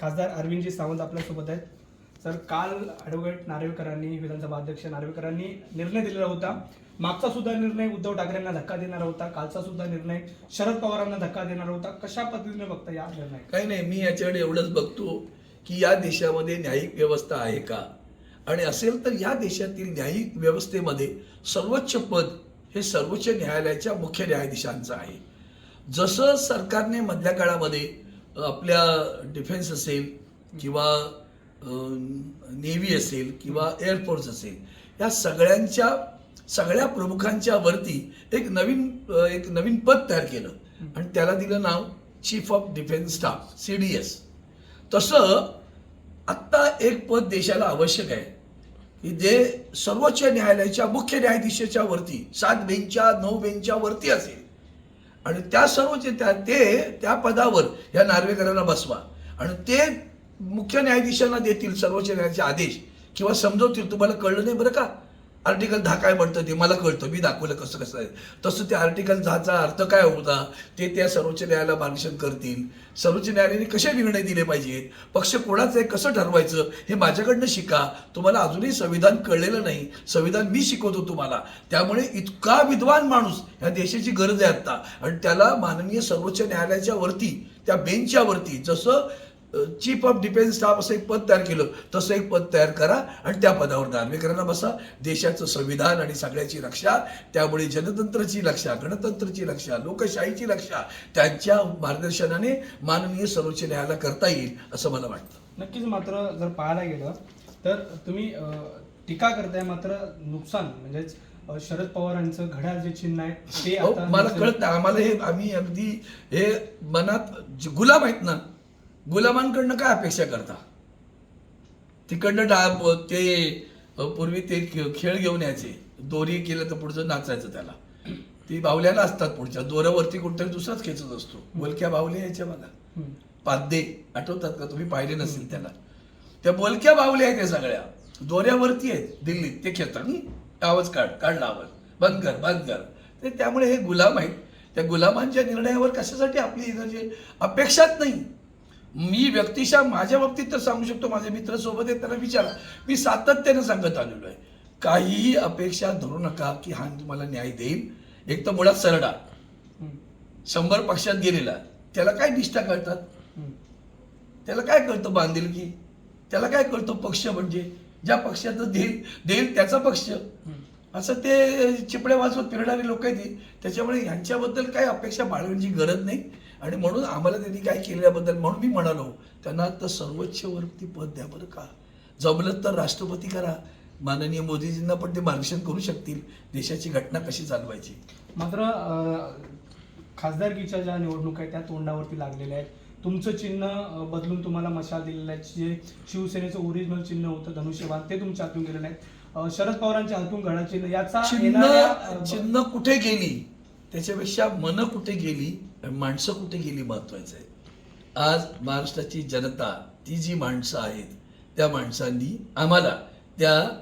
खासदार अरविंदजी सावंत आपल्यासोबत आहेत. सर काल ॲडव्होकेट नार्वेकरांनी विधानसभा अध्यक्ष नार्वेकरांनी निर्णय दिलेला होता. मागचा सुद्धा निर्णय उद्धव ठाकरेंना धक्का देणारा होता. कालचा सुद्धा निर्णय शरद पवारांना धक्का देणारा होता. कशा पद्धतीने बघता या निर्णय? काही नाही मी याच्याकडे एवढंच बघतो की या देशामध्ये न्यायिक व्यवस्था आहे का? आणि असेल तर या देशातील न्यायिक व्यवस्थेमध्ये सर्वोच्च पद हे सर्वोच्च न्यायालयाच्या मुख्य न्यायाधीशांचं आहे. जसं सरकारने मधल्या काळामध्ये आपल्या डिफेन्स असेल किंवा नेव्ही असेल किंवा एअरफोर्स असेल या सगळ्यांच्या सगळ्या प्रमुखांच्या वरती एक नवीन एक नवीन पद तयार केलं. आणि त्याला दिलं नाव chief of defence staff C D S तसं आत्ता एक पद देशाला आवश्यक आहे. की जे सर्वोच्च न्यायालयाच्या मुख्य न्यायाधीशाच्या वरती सात बेंचच्या नऊ बेंचच्या वरती असेल. आणि त्या सर्वोच्च त्या ते त्या पदावर या नार्वेकरांना बसवा. आणि ते मुख्य न्यायाधीशांना देतील सर्वोच्च न्यायालयाचे आदेश किंवा समजवतील तुम्हाला कळलं नाही बरं का? आर्टिकल दहा काय म्हणतं ते मला कळतं मी दाखवलं कसं कसं आहे. तसं ते आर्टिकल दहाचा अर्थ काय होता ते त्या सर्वोच्च न्यायालयाला मार्गदर्शन करतील. सर्वोच्च न्यायालयाने कसे निर्णय दिले पाहिजेत पक्ष कोणाचं आहे कसं ठरवायचं हे माझ्याकडनं शिका. तुम्हाला अजूनही संविधान कळलेलं नाही. संविधान मी शिकवतो तुम्हाला. त्यामुळे इतका विद्वान माणूस ह्या देशाची गरज आहे आत्ता. आणि त्याला माननीय सर्वोच्च न्यायालयाच्या वरती त्या बेंचच्या वरती जसं चीफ ऑफ डिफेन्स स्टाफ असं एक पद तयार केलं. तसं एक पद तयार करा आणि त्या पदावर नार्वेकरांना बसा. देशाचं संविधान आणि सगळ्याची रक्षा त्यामुळे जनतंत्राची रक्षा गणतंत्राची रक्षा लोकशाहीची रक्षा त्यांच्या मार्गदर्शनाने माननीय सर्वोच्च न्यायालय करता येईल असं मला वाटतं. नक्कीच मात्र जर पाहायला गेलं तर तुम्ही टीका करताय मात्र नुकसान म्हणजेच शरद पवारांचं घड्याळ जे चिन्ह आहे ते आता मला कळत आम्हाला हे आम्ही अगदी हे मनात गुलाम आहेत ना गुलामांकडनं काय अपेक्षा करता? तिकडनं डा ते पूर्वी ते खेळ घेऊन यायचे. दोरी केलं तर पुढचं नाचायचं त्याला. ती बावल्याला असतात पुढच्या. दोऱ्यावरती कुठतरी दुसराच खेचत असतो. बोलक्या बावल्या यायच्या मला. पाद्ये आठवतात का तुम्ही? पाहिले नसेल त्याला. त्या बोलक्या बावल्या आहेत त्या सगळ्या. दोऱ्यावरती आहेत. दिल्लीत. ते खेळतात? आवाज काढ. काढला आवाज. बंद कर बंद कर. ते त्यामुळे हे गुलाम आहेत. त्या गुलामांच्या निर्णयावर कशासाठी आपली म्हणजे अपेक्षाच नाही? मी व्यक्तिशः माझ्या बाबतीत तर सांगू शकतो माझे मित्र सोबत आहेत त्यांना विचारा. मी सातत्यानं सांगत आलेलो आहे. काहीही अपेक्षा धरू नका की हा तुम्हाला न्याय देईल. एक तर मुळात सरडा. शंभर पक्षात गेलेला त्याला काय निष्ठा कळतात. त्याला काय कळतं बांधिलकी? त्याला काय कळतं पक्ष म्हणजे? ज्या पक्षाचं देईल देईल त्याचा पक्ष. असं ते चिपड्या वाजवत फिरणारी लोक आहेत. त्याच्यामुळे यांच्याबद्दल काही अपेक्षा बाळगण्याची गरज नाही. आणि म्हणून आम्हाला त्यांनी काय केल्याबद्दल म्हणून मी म्हणालो त्यांना तर सर्वोच्च वरती पद द्या बरं का. जमलं तर राष्ट्रपती करा. माननीय मोदीजींना पण ते मार्गदर्शन करू शकतील. देशाची घटना कशी चालवायची? मात्र खासदारकीच्या ज्या निवडणुका आहेत त्या तोंडावरती लागलेल्या आहेत. तुमचं चिन्ह बदलून तुम्हाला मशाल दिलेलं आहे. जे शिवसेनेचं ओरिजिनल चिन्ह होतं धनुष्यबाण ते तुमच्या हातून गेलेलं आहे. शरद पवारांच्या हातून घडा चिन्ह याचा चिन्ह चिन्ह कुठे गेली? त्याच्यापेक्षा मन कुठे गेली? माणसं कुठे गेली महत्वाचं आहे? आज महाराष्ट्राची जनता ती जी माणसं आहेत त्या माणसांनी आम्हाला त्या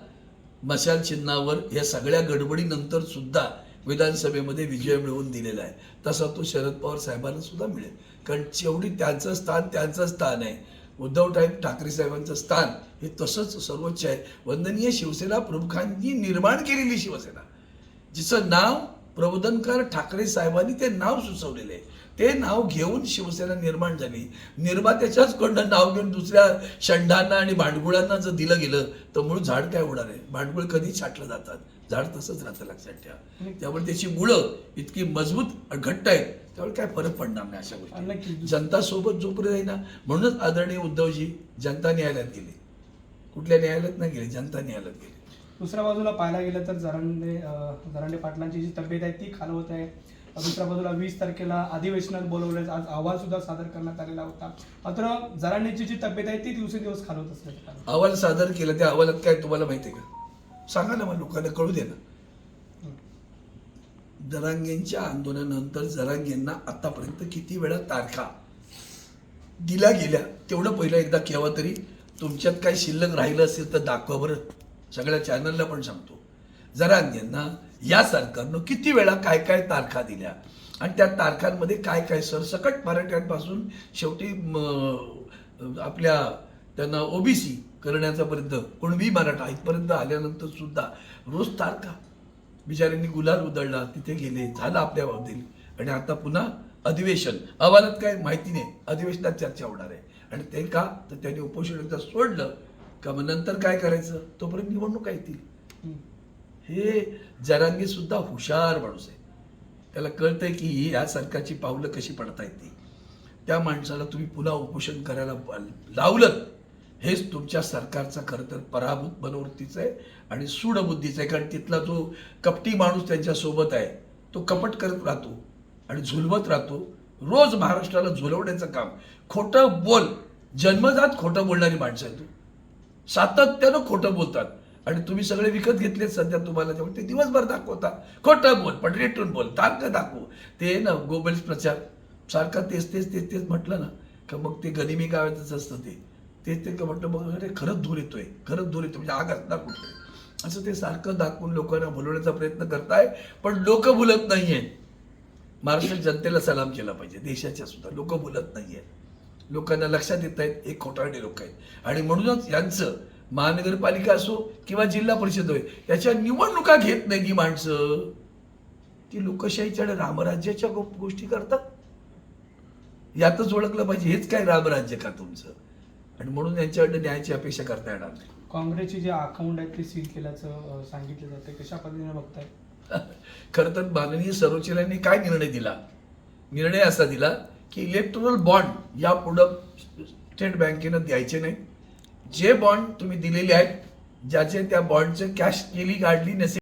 मशाल चिन्हावर या सगळ्या गडबडीनंतर सुद्धा विधानसभेमध्ये विजय मिळवून दिलेला आहे. तसा तो शरद पवार साहेबांना सुद्धा मिळेल. कारण जेवढी त्यांचं स्थान त्यांचं स्थान आहे. उद्धव ठाक- ठाकरे साहेबांचं स्थान हे तसंच सर्वोच्च आहे. वंदनीय शिवसेना प्रमुखांनी निर्माण केलेली शिवसेना. जिचं नाव प्रबोधनकार ठाकरे साहेबांनी ते नाव सुचवलेलं आहे. ते नाव घेऊन शिवसेना निर्माण झाली. निर्मात्याच्याच कडनं नाव घेऊन दुसऱ्या षंडांना आणि भांडगुळांना जर दिलं गेलं तर मूळ झाड काय होणार आहे? भांडगुळ कधी छाटलं जातात. झाड तसंच राहतं लक्षात ठेवा. त्यामुळे त्याची मुळं इतकी मजबूत घट्ट आहेत. त्यामुळे काय फरक पडणार नाही अशा. गोष्टी. जनता सोबत जोपर्यंत आहे ना म्हणूनच आदरणीय उद्धवजी जनता न्यायालयात गेले. कुठल्या न्यायालयात नाही गेले जनता न्यायालयात गेले. दुसऱ्या बाजूला पाहायला गेलं तर जरांडे जरांडे पाटलांची जी तब्येत आहे ती खालवत आहे. दुसऱ्या बाजूला वीस तारखेला अधिवेशनात बोलवलं आज अहवाल सुद्धा सादर करण्यात आलेला होता. मात्र जरांडेची जी तब्येत आहे ती दिवसेंदिवस खालवत कारण. अहवाल सादर केला त्या अहवालात काय तुम्हाला माहिती आहे का? सांगा ना मग लोकांना कळू दे ना. जरांगेंच्या आंदोलनानंतर जरांगेंना आतापर्यंत किती वेळा तारखा दिल्या गेल्या तेवढं पहिलं एकदा केव्हा तरी तुमच्यात काही शिल्लक राहिलं असेल तर दाखवा बरं. सगळ्या चॅनलला पण सांगतो. जरांगेंना या सरकारनं किती वेळा काय काय तारखा दिल्या आणि त्या तारखांमध्ये काय काय सरसकट मराठ्यांपासून शेवटी आपल्या त्यांना ओबीसी करण्याचा पर्यंत कुणबी मराठा इथपर्यंत आल्यानंतर सुद्धा रोज तारखा. बिचाऱ्यांनी गुलाल उधळला तिथे गेले झालं आपल्या बाबतीत. आणि आता पुन्हा अधिवेशन. अहवालात काय माहिती नाही. अधिवेशनात चर्चा होणार आहे. आणि ते का? तर त्यांनी उपोषण सोडलं. का मग नंतर काय करायचं? तोपर्यंत निवडणुका येतील. हे जरांगी सुद्धा हुशार माणूस आहे. त्याला कळतंय की या सरकारची पावलं कशी पडता येते त्या माणसाला तुम्ही पुन्हा उपोषण करायला लावलं हेच तुमच्या सरकारचा खरं तर पराभूत मनोवृत्तीचं आहे आणि सूडबुद्धीचं आहे. कारण तिथला जो कपटी माणूस त्यांच्यासोबत आहे तो कपट करत राहतो आणि झुलवत राहतो. रोज महाराष्ट्राला झुलवण्याचं काम. खोटं बोल. जन्मजात खोटं बोलणारी माणसं आहे तू. सातत्यानं खोटं बोलतात. आणि तुम्ही सगळे विकत घेतलेत सध्या तुम्हाला त्यामुळे ते दिवसभर दाखवता. खोटं बोल पण रेटून बोल तारक दाखवू. ते ना गोबल्स प्रचार सारखा तेच तेच तेच तेच म्हटलं ना का मग ते गनिमी गावातच असतं ते. तेच ते म्हटलं मग अरे खरंच धूर येतोय खरंच धूर येतोय म्हणजे आग असणार कुठे असं ते सारखं दाखवून लोकांना बोलवण्याचा प्रयत्न करताय पण लोक बोलत आहेत महाराष्ट्र जनतेला सलाम केला पाहिजे देशाच्या सुद्धा लोक बोलत आहेत लोकांना लक्षात येत आहेत एक खोटारडे लोक आहेत. आणि म्हणूनच यांचं महानगरपालिका असो किंवा जिल्हा परिषद होय याच्या निवडणुका घेत नाही ही माणसं. ती लोकशाहीच्या आणि रामराज्याच्या गोष्टी करतात. यातच ओळखलं पाहिजे हेच काय रामराज्य का तुमचं? आणि म्हणून यांच्याकडनं न्यायाची अपेक्षा करता येणार नाही. काँग्रेसचे जे अकाउंट आहेत ते सील केल्याचं सांगितलं जाते कशा पद्धतीने बघताय? खरं तर माननीय सर्वोच्च काय निर्णय दिला? निर्णय असा दिला की इलेक्ट्रॉनल बॉन्ड यापुढं स्टेट बँकेनं द्यायचे नाही. जे बॉन्ड तुम्ही दिलेले आहेत ज्याचे त्या बॉन्डचं कॅश केली काढली नसेल